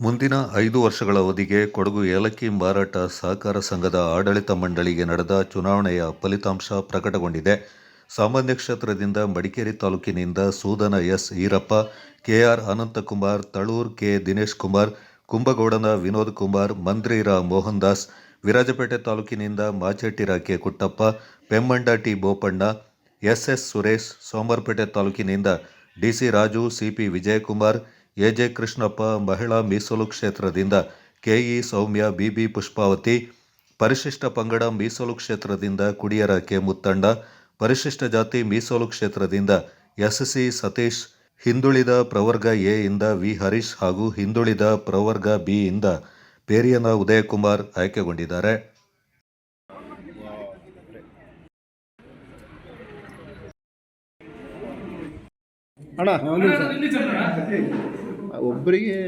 ಮುಂದಿನ ಐದು ವರ್ಷಗಳ ಅವಧಿಗೆ ಕೊಡಗು ಏಲಕ್ಕಿ ಮಾರಾಟ ಸಹಕಾರ ಸಂಘದ ಆಡಳಿತ ಮಂಡಳಿಗೆ ನಡೆದ ಚುನಾವಣೆಯ ಫಲಿತಾಂಶ ಪ್ರಕಟಗೊಂಡಿದೆ. ಸಾಮಾನ್ಯ ಕ್ಷೇತ್ರದಿಂದ ಮಡಿಕೇರಿ ತಾಲೂಕಿನಿಂದ Soodana S. Eerappa, KR Anantkumar, Talur K. Dinesh Kumar, Kumbhagowdana Vinod Kumar Mandrira Mohan Das Virajpet ತಾಲೂಕಿನಿಂದ Machettira K. Kuttappa, Pemmanda T. Bopanna SS Suresh, Somwarpet ತಾಲೂಕಿನಿಂದ DC Raju CP Vijayakumar AJ Krishnappa ಮಹಿಳಾ ಮೀಸಲು ಕ್ಷೇತ್ರದಿಂದ ಕೆಇ ಸೌಮ್ಯ ಬಿಬಿ ಪುಷ್ಪಾವತಿ ಪರಿಶಿಷ್ಟ ಪಂಗಡ ಮೀಸಲು ಕ್ಷೇತ್ರದಿಂದ ಕುಡಿಯರ K Muthanna ಪರಿಶಿಷ್ಟ ಜಾತಿ ಮೀಸಲು ಕ್ಷೇತ್ರದಿಂದ ಎಸ್ಸಿ ಸತೀಶ್ ಹಿಂದುಳಿದ ಪ್ರವರ್ಗ ಎ ಇಂದ ವಿ ಹರೀಶ್ ಹಾಗೂ ಹಿಂದುಳಿದ ಪ್ರವರ್ಗ ಬಿ ಇಂದ ಪೇರಿಯನ ಉದಯಕುಮಾರ್ ಆಯ್ಕೆಗೊಂಡಿದ್ದಾರೆ. ಅಣ್ಣ. ಒಬ್ಬರಿಗೆ